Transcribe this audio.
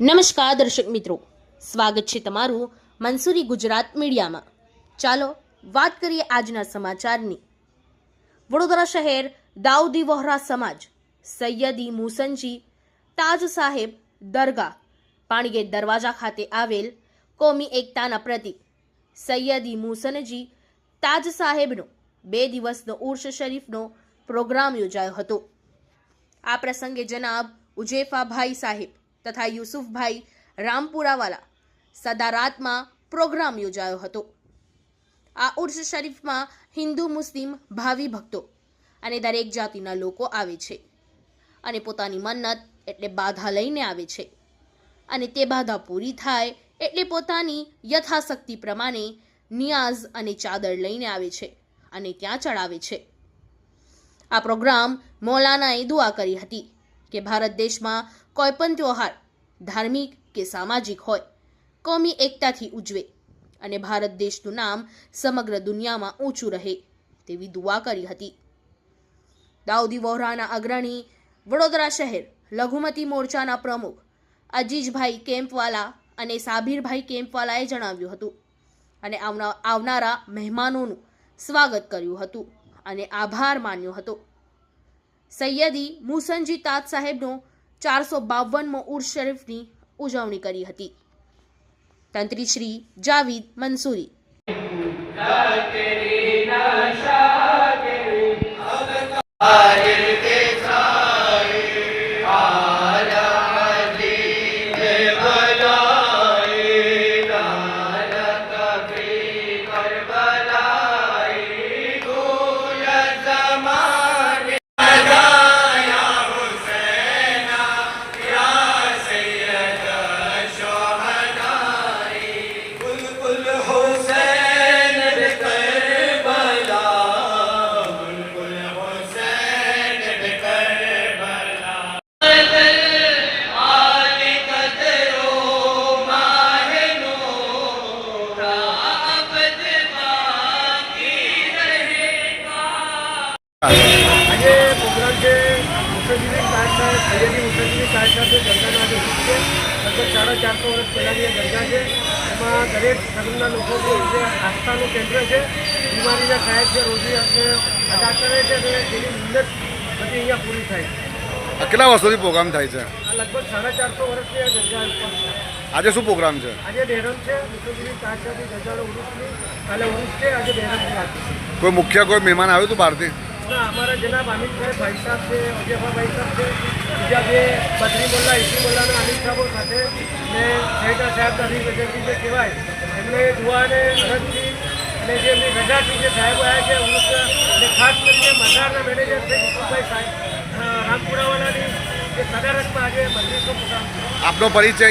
નમસ્કાર દર્શક મિત્રો. સ્વાગત છે તમારું મંસૂરી ગુજરાત મીડિયામાં. ચાલો વાત કરીએ આજના સમાચારની. વડોદરા શહેર દાઉદી વહોરા સમાજ, સૈયદી મુસનજી, તાજ સાહેબ દરગાહ, પાણીગેટ દરવાજા ખાતે આવેલ કોમી એકતાના પ્રતિક, સૈયદી મુસનજી તાજ સાહેબનો બે દિવસનો ઉર્ષ શરીફનો પ્રોગ્રામ યોજાયો હતો. આ પ્રસંગે જનાબ ઉજેફાભાઈ સાહેબ તથા યુસુફભાઈ રામપુરાવાલા સદારાતમાં પ્રોગ્રામ યોજાયો હતો. આ ઉર્સ શરીફમાં હિન્દુ મુસ્લિમ ભાવિ ભક્તો અને દરેક જાતિના લોકો આવે છે અને પોતાની મન્નત એટલે બાધા લઈને આવે છે અને તે બાધા પૂરી થાય એટલે પોતાની યથાશક્તિ પ્રમાણે નિયાઝ અને ચાદર લઈને આવે છે અને ત્યાં ચડાવે છે. આ પ્રોગ્રામ મૌલાનાએ દુઆ કરી હતી. કે ભારત દેશમાં કોઈ પણ ત્યોહાર ધાર્મિક કે સામાજિક હોય, કોમી એકતાથી ઉજવે અને ભારત દેશનું નામ સમગ્ર દુનિયામાં ઊંચું રહે તેવી દુઆ કરી હતી. દાઉદી વોહરાના અગ્રણી વડોદરા શહેર લઘુમતી મોરચાના પ્રમુખ અજીજભાઈ કેમ્પવાલા અને સાબીરભાઈ કેમ્પવાલાએ જણાવ્યું હતું અને આવનારા મહેમાનોનું સ્વાગત કર્યું હતું અને આભાર માન્યો હતો. સૈયદી મુસનજી તાજ સાહેબનો ચારસો બાવનમો ઉર્સ શરીફની ઉજવણી કરી હતી. તંત્રી શ્રી જાવીદ મંસૂરી. સાથે દરગાહનો આજે છે. લગભગ સાડા ચારસો વર્ષ પહેલાંની આ દરગાહ છે એમાં દરેક ધર્મના લોકો જે આસ્થાનું કેન્દ્ર છે. બીમારીના સાહેબ છે રોજી અદા કરે છે અને તેની મુદત બધી અહીંયા પૂરી થાય આ કેટલા વર્ષોથી પ્રોગ્રામ થાય છે? લગભગ સાડા ચારસો વર્ષથી આ દરગાહ છે. આજે શું પ્રોગ્રામ છે? આજે ડેરમ છે. મુસલજીની કાચાથી દરગાહનો ઉરુસની કાલે ઉરુસ છે. આજે ડેરમ છે. કોઈ મુખ્ય કોઈ મહેમાન આવ્યું હતું બહારથી? અમારા જનાબ આમિદભાઈ ભાઈ સાહેબ છે, અજયભાઈ સાહેબ છે, બીજા જે બદરી મોલ્લા ઇસી મોલ્લાના અમિત સાહેબો સાથે ને શહેજા સાહેબ ગજરજી જે કહેવાય, એમને દુઆને અરજથી અને જે એમની રજાથી જે સાહેબો આવ્યા છે અને ખાસ કરીને મઝારના મેનેજર છે યુસુફભાઈ સાહેબ રામપુરાવાલાની જે સદારતમાં આજે બત્રીસો આપનો પરિચય?